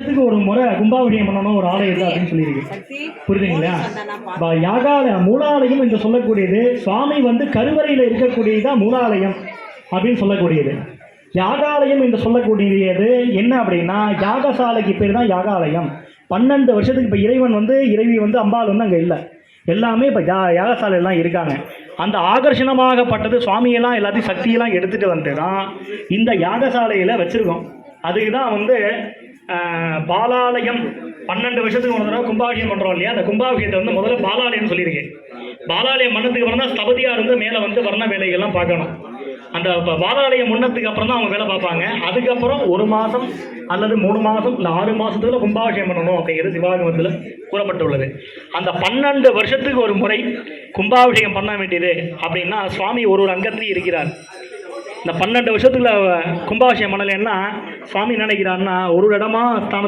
வருஷத்துக்கு ஒரு முறை கும்பாபிஷேகம் பண்ணணும் ஒரு ஆலயத்தை அப்படின்னு சொல்லியிருக்கு. புரியுதுங்களா? யாகால மூலாலயம் என்று சொல்லக்கூடியது. சுவாமி வந்து கருவறையில் இருக்கக்கூடியதுதான் மூலாலயம் அப்படின்னு சொல்லக்கூடியது. யாகாலயம் என்று சொல்லக்கூடியது என்ன அப்படின்னா யாகசாலைக்கு பேர் தான் யாகாலயம். பன்னெண்டு வருஷத்துக்கு இப்போ இறைவன் வந்து இறைவி வந்து அம்பாள் வந்து அங்கே இல்லை. எல்லாமே இப்போ யா யாகசாலையெல்லாம் இருக்காங்க. அந்த ஆகர்ஷணமாகப்பட்டது சுவாமியெல்லாம் எல்லாத்தையும் சக்தியெல்லாம் எடுத்துகிட்டு வந்து தான் இந்த யாகசாலையில் வச்சுருக்கோம். அதுக்கு தான் வந்து பாலாலயம் பன்னெண்டு வருஷத்துக்கு ஒரு தடவை கும்பாபிஷேகம் பண்ணுறோம் இல்லையா? அந்த கும்பாபிஷேகத்தை வந்து முதல்ல பாலாலயம்னு சொல்லியிருக்கேன் பாலாலயம் பண்ணதுக்கு அப்புறம் தான் ஸ்தபதியாக இருந்து மேலே வந்து வர்ண வேலைகள்லாம் பார்க்கணும். அந்த பாலாலயம் முன்னத்துக்கு அப்புறம் தான் அவங்க வேலை பார்ப்பாங்க. அதுக்கப்புறம் ஒரு மாதம் அல்லது மூணு மாதம் இல்லை ஆறு மாதத்துல கும்பாபிஷேகம் பண்ணணும் அப்படிங்கிறது சிவாகமத்தில் கூறப்பட்டுள்ளது. அந்த பன்னெண்டு வருஷத்துக்கு ஒரு முறை கும்பாபிஷேகம் பண்ண வேண்டியது அப்படின்னா சுவாமி ஒரு ஒரு அங்கத்திலையும் இருக்கிறார். இந்த பன்னெண்டு வருஷத்துக்குள்ள கும்பாபிஷேகம் பண்ணலைன்னா சுவாமி நினைக்கிறாருன்னா ஒரு ஒரு இடமா ஸ்தான